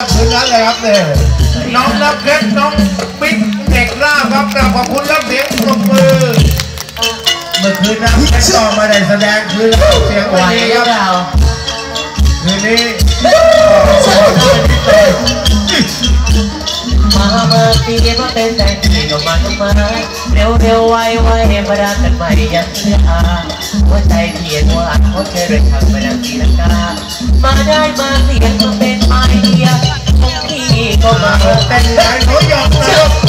คืนนั้นเลยครับเนี่ยน้องรับเพชรน้องปิ๊กเด็กร่าครับกราบขอบคุณรับเสียงปรบมือเมื่อคืนนะเพชรต่อมาได้แสดงคืนเสียงไหวไม่ดีหครือรับเปล่ต่อ นนี้มาเมื่อปีก็เต้นแต่งที่ก็มาทำไมเร็วเร็วไวไวมาดักกันใหม่ยังเชื่อาหัวใจเพียนว่าเขาเธอเดินทางมาดังทีลังกามาได้มาเสียงมาเป็นไอเดียของพี่ก็มาเต้นแรงเขาหยอกนะค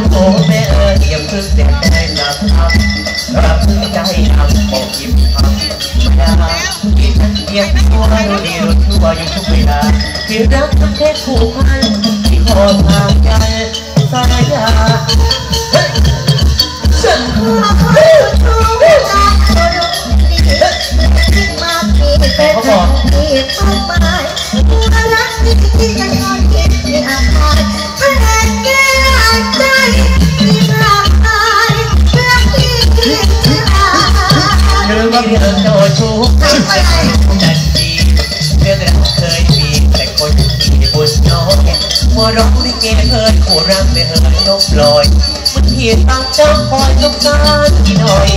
นโตแม่เอ๋ยยังพึ่งแต่ได้รับคำรับพึ่งใจทำบอกยิ้มทำไม่ได้ที่ฉันเพียงตัวรู้ดีรู้ทั่วอยู่ทุกเวลาที่รักทั้งแค่คู่พันที่ขอทางใจสายยาเฮ้ยเชื่อมาขออยู่ทุกเวลาขอรู้ดีขึ้นมาพี่เป็นแฟนของพี่ทุกหมายรักที่ที่จ เรื่องว่าเรื่องโดชูจันทีเรื่องเราเคยมีแต่คนที่บุญน้อยมัวร้องลิเกเอิญขู่รักไม่เอิญนกลอยมันเพียงตั้งเจ้าคอยต้องการที่หน่อย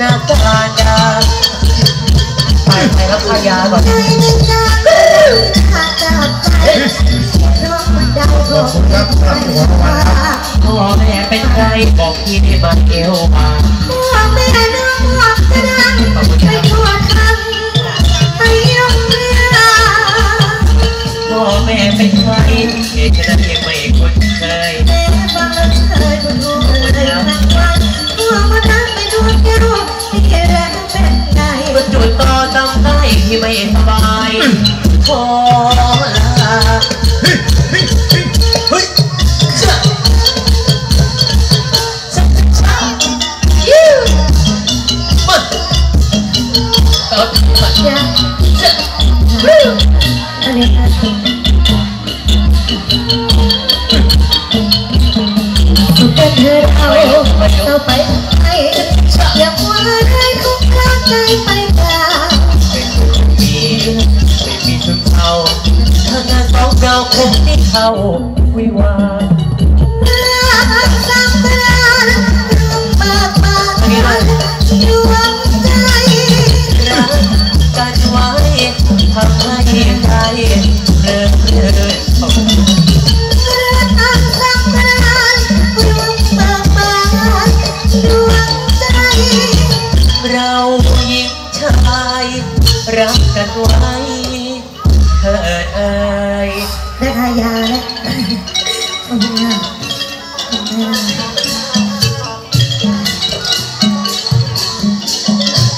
นาตาดาไปไปรับพายาก่อนใจไม่จางขาดจากใจเพราะมันดาวดวงไม่ว่าพ่อแม่เป็นใครบอกพี่ได้มาเอวมา แม่เป็นใครเหตุฉะนั้นยังไม่คุ้นเคยแม่ฟังแล้วเคยบ่รู้เลยทั้งวันพ่อมานั่งไปดูแก้วที่แค่แรงเป็นไงก็จุดต่อจำได้ที่ไม่สบายขอลาเฮ้ยเจ้าเจ้าเจ้ายูมาเออมาอย่าเจ้าอันนี้ค่ะ ไปไปอย่ามัวเลยคุกคามใจไปเปล่าเป็นคนดีไม่มีชุดเทาถ้างานสองเราคงได้เข้าวิวารักสัมพันธ์รวมมากมายดวงใจรักกันไว้ทำให้ใจเรื่อยเรื่อยรัก รักกันไว้เธอเอ่ยนะคยาและ